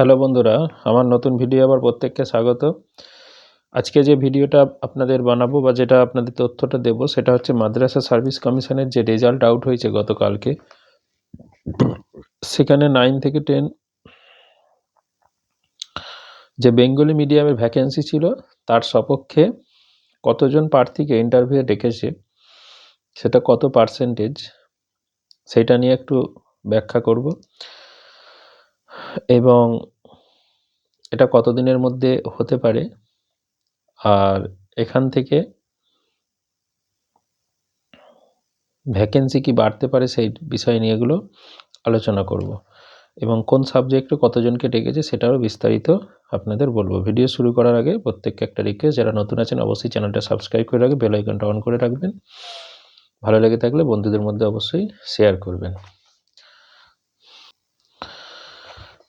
Hello বন্ধুরা, আমার নতুন ভিডিও আবার প্রত্যেককে স্বাগত। আজকে যে ভিডিওটা আপনাদের বানাবো বা যেটা আপনাদের তথ্যটা দেব, সেটা হচ্ছে মাদ্রাসা সার্ভিস কমিশনের যে রেজাল্ট আউট হয়েছে গতকালকে, সেখানে নাইন থেকে টেন যে বেঙ্গলি মিডিয়ামের ভ্যাকেন্সি ছিল, তার সপক্ষে কতজন প্রার্থীকে ইন্টারভিউ ডেকেছে, সেটা কত পার্সেন্টেজ সেটা নিয়ে একটু ব্যাখ্যা করব। এবং এটা কতদিনের মধ্যে হতে পারে? আর এখান থেকে ভ্যাকেন্সি কি বাড়তে পারে সেই বিষয় নিয়ে এগুলো আলোচনা করব। এবং কোন সাবজেক্টে কতজনকে ডেকেছে সেটাও বিস্তারিত আপনাদের বলব। ভিডিও শুরু করার আগে প্রত্যেককে একটা রিকোয়েস্ট যারা নতুন আছেন অবশ্যই চ্যানেলটা সাবস্ক্রাইব করে রাখবেন বেল আইকনটা অন করে রাখবেন। ভালো লেগে থাকলে বন্ধুদের মধ্যে অবশ্যই শেয়ার করবেন।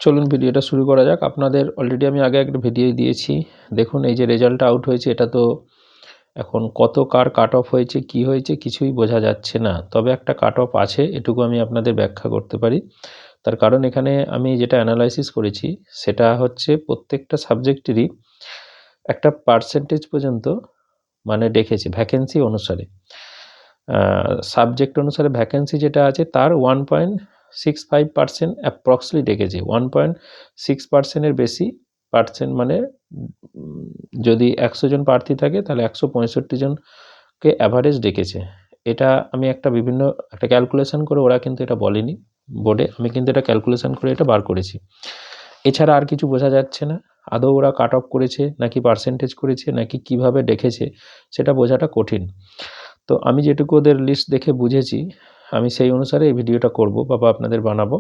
চলুন ভিডিওটা শুরু করা যাক। আপনাদের অলরেডি আমি আগে একটা ভিডিও দিয়েছি। দেখুন, এই যে রেজাল্টটা আউট হয়েছে, এটা তো এখন কত কার কাট অফ হয়েছে, কি হয়েছে, কিছুই বোঝা যাচ্ছে না। তবে একটা কাট অফ আছে, এটুকু আমি আপনাদের ব্যাখ্যা করতে পারি। তার কারণ এখানে আমি যেটা অ্যানালাইসিস করেছি, সেটা হচ্ছে প্রত্যেকটা সাবজেক্টেরই একটা পার্সেন্টেজ পর্যন্ত মানে ডেকেছে ভ্যাকেন্সি অনুসারে। সাবজেক্ট অনুসারে ভ্যাকেন্সি যেটা আছে, তার one point six five percent approximately ডেকেছে ওয়ান পয়েন্ট সিক্স পার্সেন্টের বেশি পার্সেন্ট মানে যদি একশো জন প্রার্থী থাকে, তাহলে একশো পঁয়ষট্টি জনকে অ্যাভারেজ ডেকেছে। এটা আমি একটা বিভিন্ন, একটা ক্যালকুলেশন করে ওরা কিন্তু এটা বলেনি। বোর্ডে আমি কিন্তু এটা ক্যালকুলেশন করে এটা বার করেছি। এছাড়া আর কিছু বোঝা যাচ্ছে না। আদৌ ওরা কাট অফ করেছে নাকি পার্সেন্টেজ করেছে, নাকি কীভাবে ডেকেছে, সেটা বোঝাটা কঠিন। তো আমি যেটুকু ওদের লিস্ট দেখে বুঝেছি আমি সেই অনুসারে এই ভিডিওটা করব, বাবা আপনাদের বানাবো।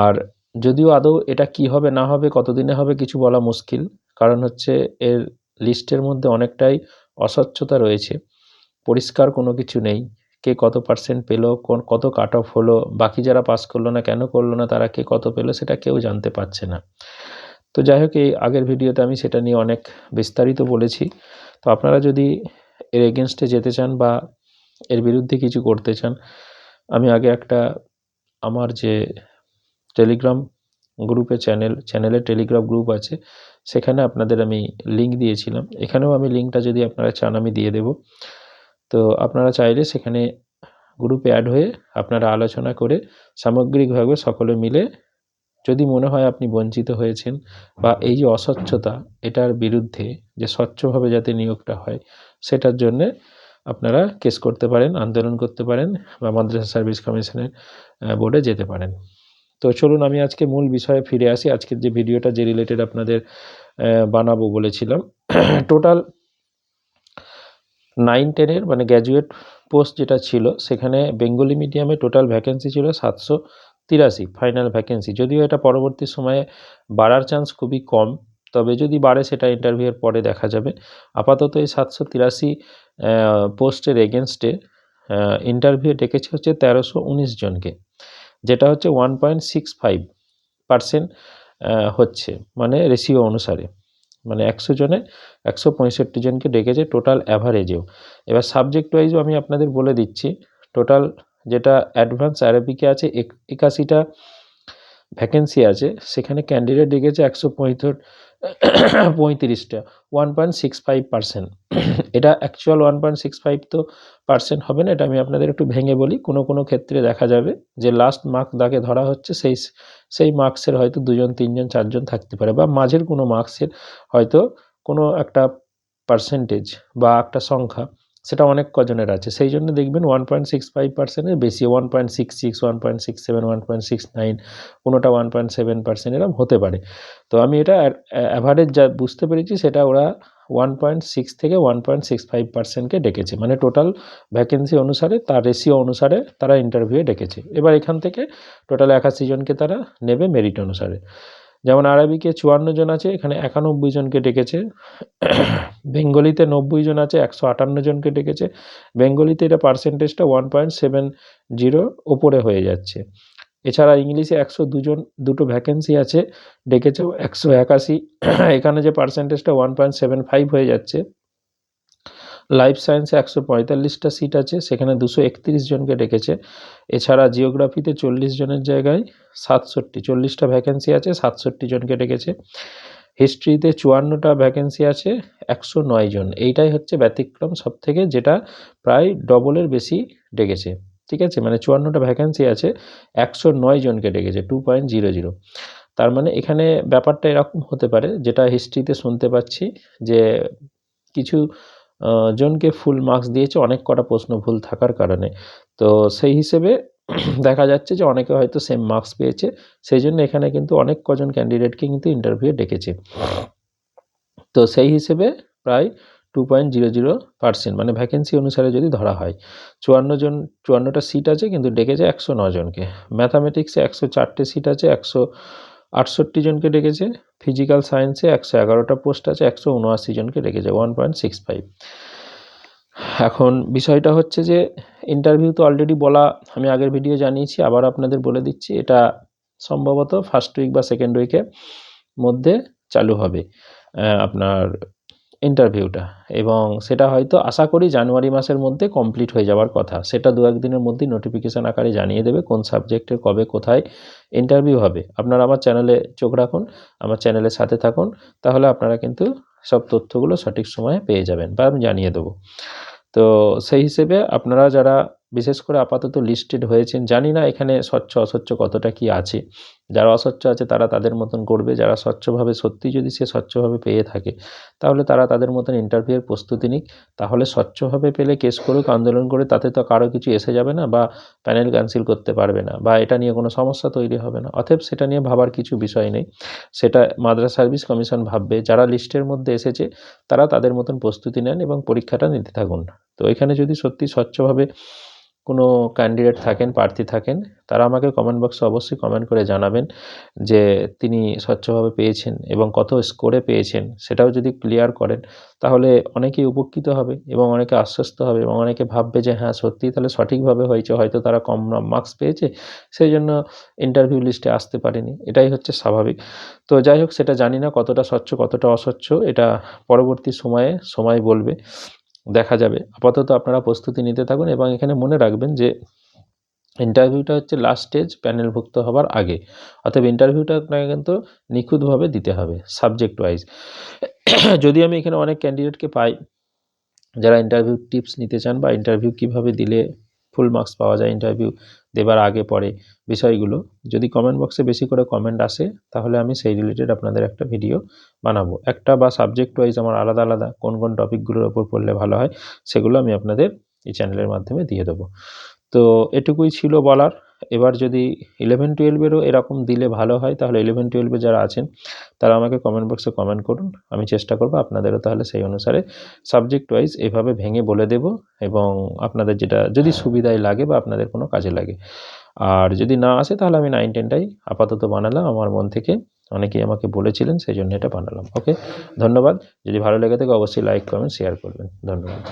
আর যদিও আদৌ এটা কি হবে, না হবে, কতদিনে হবে কিছু বলা মুশকিল। কারণ হচ্ছে এর লিস্টের মধ্যে অনেকটাই অস্বচ্ছতা রয়েছে। পরিষ্কার কোনো কিছু নেই। কে কত পার্সেন্ট পেল, কোন, কত কাট অফ হলো, বাকি যারা পাস করল না, কেন করল না, তারা কে কত পেল, সেটা কেউ জানতে পারছে না। তো যাই হোক, এই আগের ভিডিওতে আমি সেটা নিয়ে অনেক বিস্তারিত বলেছি। তো আপনারা যদি এর এগেনস্টে যেতে চান বা এর বিরুদ্ধে কিছু করতে চান। আমি আগে একটা আমার যে টেলিগ্রাম গ্রুপে চ্যানেল চ্যানেলে টেলিগ্রাম গ্রুপ আছে, সেখানে আপনাদের আমি লিঙ্ক দিয়েছিলাম। এখানেও আমি লিঙ্কটা যদি আপনারা চান, আমি দিয়ে দেব। তো আপনারা চাইলে সেখানে গ্রুপে অ্যাড হয়ে আপনারা আলোচনা করে সামগ্রিকভাবে সকলে মিলে যদি মনে হয় আপনি বঞ্চিত হয়েছেন বা এই যে অস্বচ্ছতা, এটার বিরুদ্ধে যে স্বচ্ছভাবে যাতে নিয়োগটা হয়, সেটার জন্যে আপনারা কেস করতে পারেন, আন্দোলন করতে পারেন বা মাদ্রাসা সার্ভিস কমিশনের বোর্ডে যেতে পারেন। তো চলুন আমি আজকে মূল বিষয়ে ফিরে আসি। আজকের যে ভিডিওটা যে রিলেটেড আপনাদের বানাবো বলেছিলাম। টোটাল নাইন টেনের মানে গ্র্যাজুয়েট পোস্ট যেটা ছিল, সেখানে বেঙ্গলি মিডিয়ামে টোটাল ভ্যাকেন্সি ছিল সাতশো তিরাশি ফাইনাল ভ্যাকেন্সি যদিও এটা পরবর্তী সময়ে বাড়ার চান্স খুবই কম। তবে যদি বাড়ে সেটা ইন্টারভিউয়ের পরে দেখা যাবে। আপাতত এই সাতশো তিরাশি পোস্টের এগেনস্টে ইন্টারভিউ ডেকেছে হচ্ছে তেরোশো উনিশ জনকে, যেটা হচ্ছে one point six five percent হচ্ছে মানে রেশিও অনুসারে। মানে একশো জনে, একশো পঁয়ষট্টি জনকে ডেকেছে টোটাল অ্যাভারেজেও এবার সাবজেক্ট ওয়াইজও আমি আপনাদের বলে দিচ্ছি টোটাল যেটা অ্যাডভান্স অ্যারাবিকে আছে একাশিটা ভ্যাকেন্সি আছে, সেখানে ক্যান্ডিডেট ডেকেছে একশো পঁয়ত্রিশটা one point six five percent এটা actual one point six five তো পার্সেন্ট হবে না, এটা আমি আপনাদের একটু ভেঙে বলি। কোনো কোনো ক্ষেত্রে দেখা যাবে যে লাস্ট মার্ক দাকে ধরা হচ্ছে, সেই সেই মার্কসের হয়তো দুজন, তিনজন, চারজন থাকতে পারে বা মাঝের কোনো মার্কসের হয়তো কোনো একটা পার্সেন্টেজ বা একটা সংখ্যা। সেটা অনেক কজনের আছে। সেই জন্য দেখবেন ওয়ান পয়েন্ট সিক্স ফাইভ পার্সেন্টের বেশি one point six six one point six seven one point six nine কোনোটা ওয়ান পয়েন্ট সেভেন পার্সেন্ট এরকম হতে পারে। তো আমি এটা অ্যাভারেজ যা বুঝতে পেরেছি সেটা ওরা ওয়ান পয়েন্ট সিক্স থেকে ওয়ান পয়েন্ট সিক্স ফাইভ পার্সেন্টকে ডেকেছে। মানে টোটাল ভ্যাকেন্সি অনুসারে, তার রেশিও অনুসারে তারা ইন্টারভিউয়ে ডেকেছে। এবার এখান থেকে টোটাল একাশি জনকে তারা নেবে মেরিট অনুসারে। যেমন আরবিকে চুয়ান্ন জন আছে, এখানে একানব্বই জনকে ডেকেছে। বেঙ্গলিতে নব্বই জন আছে, একশো আটান্ন জনকে ডেকেছে। বেঙ্গলিতে এটা পার্সেন্টেজটা ওয়ান পয়েন্ট সেভেন জিরো ওপরে হয়ে যাচ্ছে। এছাড়া ইংলিশে একশো দুজন দুটো ভ্যাকেন্সি আছে ডেকেছে একশো একাশি। এখানে যে পার্সেন্টেজটা ওয়ান পয়েন্ট সেভেন ফাইভ হয়ে যাচ্ছে। লাইফ সায়েন্সে একশো পঁয়তাল্লিশটা সিট আছে, সেখানে দুশো একত্রিশ জনকে ডেকেছে। এছাড়া জিওগ্রাফিতে চল্লিশ জনের জায়গায় সাতষট্টি, চল্লিশটা ভ্যাকেন্সি আছে, সাতষট্টি জনকে ডেকেছে। হিস্ট্রিতে চুয়ান্নটা ভ্যাকেন্সি আছে, একশো নয় জন। এইটাই হচ্ছে ব্যতিক্রম সব থেকে যেটা প্রায় ডবলের বেশি ডেকেছে। ঠিক আছে? মানে চুয়ান্নটা ভ্যাকেন্সি আছে, একশো নয় জনকে ডেকেছে টু পয়েন্ট জিরো জিরো তার মানে এখানে ব্যাপারটা এরকম হতে পারে, যেটা হিস্ট্রিতে শুনতে পাচ্ছি যে কিছু জনকে ফুল মার্কস দিয়েছে, অনেক কটা প্রশ্ন ভুল থাকার কারণে। তো সেই হিসেবে দেখা যাচ্ছে যে অনেকে হয়তো সেম মার্কস পেয়েছে, সেই জন্য এখানে কিন্তু অনেক কজন ক্যান্ডিডেটকে কিন্তু ইন্টারভিউ ডেকেছে। তো সেই হিসেবে প্রায় two point zero zero percent মানে ভ্যাকেন্সি অনুসারে যদি ধরা হয়, চুয়ান্ন জন, চুয়ান্নটা সিট আছে কিন্তু ডেকেছে একশো নজনকে। ম্যাথামেটিক্সে একশো চারটে সিট আছে, একশো আটষট্টি জনকে ডেকেছে ফিজিক্যাল সায়েন্সে একশো এগারোটা পোস্ট আছে, একশো উনআশি জনকে ডেকেছে ওয়ান পয়েন্ট সিক্স ফাইভ এখন বিষয়টা হচ্ছে যে ইন্টারভিউ তো অলরেডি বলা, আমি আগের ভিডিও জানিয়েছি, আবার আপনাদের বলে দিচ্ছি, এটা সম্ভবত ফার্স্ট উইক বা সেকেন্ড উইকের মধ্যে চালু হবে আপনার ইন্টারভিউটা এবং সেটা হয়তো আশা করি জানুয়ারি মাসের মধ্যে কমপ্লিট হয়ে যাওয়ার কথা। সেটা দু একদিনের মধ্যেই নোটিফিকেশান আকারে জানিয়ে দেবে কোন সাবজেক্টের কবে কোথায় ইন্টারভিউ হবে। আপনারা আমার চ্যানেলে চোখ রাখুন, আমার চ্যানেলের সাথে থাকুন, তাহলে আপনারা কিন্তু সব তথ্যগুলো সঠিক সময়ে পেয়ে যাবেন বা আমি জানিয়ে দেবো। তো সেই হিসেবে আপনারা যারা বিশেষ করে আপাতত লিস্টেড হয়েছেন। জানি না এখানে স্বচ্ছ, অস্বচ্ছ কতটা কি আছে। যারা অস্বচ্ছ আছে তারা তাদের মতন করবে। যারা স্বচ্ছভাবে, সত্যি যদি সে স্বচ্ছভাবে পেয়ে থাকে, তাহলে তারা তাদের মতন ইন্টারভিউয়ের প্রস্তুতি নিক। তাহলে স্বচ্ছভাবে পেলে কেস করুক, আন্দোলন করে, তাতে তো কারও কিছু এসে যাবে না বা প্যানেল ক্যান্সেল করতে পারবে না বা এটা নিয়ে কোনো সমস্যা তৈরি হবে না। অতএব সেটা নিয়ে ভাবার কিছু বিষয় নেই। সেটা মাদ্রাস সার্ভিস কমিশন ভাববে। যারা লিস্টের মধ্যে এসেছে, তারা তাদের মতন প্রস্তুতি নেন এবং পরীক্ষাটা নিতে থাকুন। তো এখানে যদি সত্যি স্বচ্ছভাবে কোনো ক্যান্ডিডেট থাকেন, প্রার্থী থাকেন, তারা আমাকে কমেন্ট বক্সে অবশ্যই কমেন্ট করে জানাবেন যে তিনি স্বচ্ছভাবে পেয়েছেন এবং কত স্কোরে পেয়েছেন, সেটাও যদি ক্লিয়ার করেন, তাহলে অনেকেই উপকৃত হবে এবং অনেকে আশ্বস্ত হবে এবং অনেকে ভাববে যে হ্যাঁ সত্যি তাহলে সঠিকভাবে হয়েছে, হয়তো তারা কম মার্কস পেয়েছে সেই জন্য ইন্টারভিউ লিস্টে আসতে পারেনি, এটাই হচ্ছে স্বাভাবিক। তো যাই হোক, সেটা জানি না কতটা স্বচ্ছ, কতটা অস্বচ্ছ, এটা পরবর্তী সময়ে সময় বলবে। দেখা যাবে। আপাতত আপনারা প্রস্তুতি নিতে থাকুন এবং এখানে মনে রাখবেন যে ইন্টারভিউটা হচ্ছে লাস্ট স্টেজ প্যানেলভুক্ত হবার আগে। অর্থাৎ ইন্টারভিউটা আপনাকে কিন্তু নিখুঁতভাবে দিতে হবে সাবজেক্ট ওয়াইজ যদি আমি এখানে অনেক ক্যান্ডিডেটকে পাই, যারা ইন্টারভিউ টিপস নিতে চান বা ইন্টারভিউ কীভাবে দিলে ফুল মার্কস পাওয়া যায় ইন্টারভিউ দেবার আগে পরে বিষয়গুলো। যদি কমেন্ট বক্সে বেশি করে কমেন্ট আসে, তাহলে আমি সেই রিলেটেড আপনাদের একটা ভিডিও বানাবো। একটা বা সাবজেক্ট ওয়াইজ আমার আলাদা আলাদা কোন কোন টপিকগুলোর ওপর পড়লে ভালো হয়, সেগুলো আমি আপনাদের এই চ্যানেলের মাধ্যমে দিয়ে দেবো। তো এটুকুই ছিল বলার। এবার যদি ইলেভেন টুয়েলভেরও এরকম দিলে ভালো হয়, তাহলে ইলেভেন টুয়েলভে যারা আছেন, তারা আমাকে কমেন্ট বক্সে কমেন্ট করুন। আমি চেষ্টা করব আপনাদেরও তাহলে সেই অনুসারে সাবজেক্ট ওয়াইজ এভাবে ভেঙে বলে দেব এবং আপনাদের যেটা, যদি সুবিধায় লাগে বা আপনাদের কোনো কাজে লাগে। আর যদি না আসে, তাহলে আমি নাইন টেনটাই আপাতত বানালাম। আমার মন থেকে অনেকেই আমাকে বলেছিলেন, সেই জন্য এটা বানালাম। ওকে ধন্যবাদ। যদি ভালো লেগে থাকে, অবশ্যই লাইক কমেন্ট শেয়ার করবেন। ধন্যবাদ।